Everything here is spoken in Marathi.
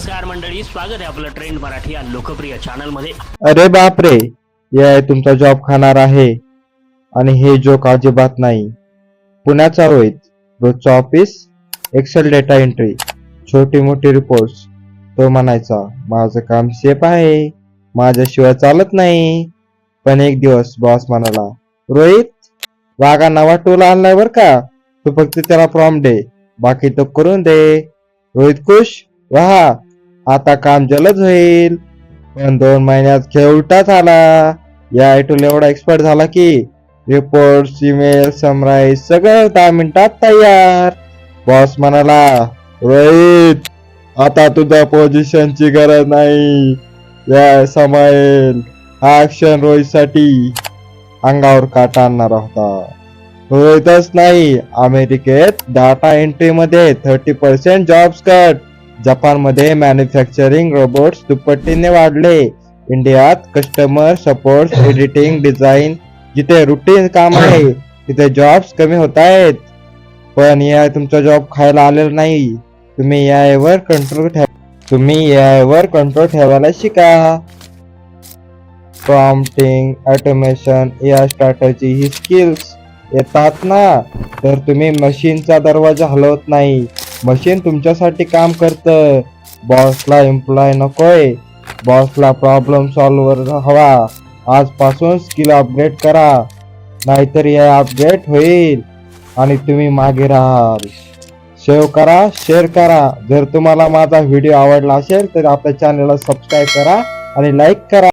नमस्कार मंडळी स्वागत आहे आपलं ट्रेंड मराठी या लोकप्रिय चॅनलमध्ये अरे बापरे या तुमचा जॉब खाणार आहे. आणि हे जोक अजिबात नाही. पुण्याचा रोहित रोजचा ऑफिस एक्सेल डेटा एंट्री छोटी मोठी रिपोर्ट्स तो म्हणायचा माझं काम सेफ आहे. माझ्याशिवाय चालत नाही. पण एक दिवस बॉस म्हणाला रोहित वाघा नवा टूल आणलाय बर का? तू फक्त त्याला प्रॉम दे. बाकी तो करून दे. रोहित खुश वाहा आता काम जलद होईल. पण दोन महिन्यात खेळ उलटाच आला या आयटूल एवढा एक्सपर्ट झाला की रिपोर्ट ईमेल समराईज सगळं दहा मिनिटात तयार. बॉस म्हणाला रोहित आता तुझ्या पोझिशनची गरज नाही. या समाईल हा ऍक्शन रोहित साठी अंगावर काटा आणणारा होता. रोहितच नाही अमेरिकेत डाटा एंट्रीमध्ये थर्टी पर्सेंट जॉब्स कट जपानमध्ये मॅन्युफॅक्चरिंग रोबोट्स दुप्पटीने वाढले. इंडियात कस्टमर सपोर्ट एडिटिंग डिझाईन जिथे रुटीन काम आहे तिथे जॉब्स कमी होत आहेत. पण या तुमचा जॉब खायला आलेला नाही. तुम्ही यावर कंट्रोल ठेवा. तुम्ही यावर कंट्रोल ठेवायला शिका. प्रॉम्प्टिंग ऑटोमेशन या स्ट्रॅटजी ही स्किल्स येतात ना. तर तुम्ही मशीनचा दरवाजा हलवत नाही. मशीन तुमच्यासाठी काम करतं. बॉसला एम्प्लॉय नकोय. बॉसला प्रॉब्लेम सॉल्वर हवा. आजपासून स्किल अपग्रेड करा. नाहीतर या अपग्रेड होईल. आणि तुम्ही मागे राहाल. सेव्ह करा शेअर करा. जर तुम्हाला माझा व्हिडिओ आवडला असेल तर आपल्या चॅनलला सबस्क्राईब करा आणि लाईक करा.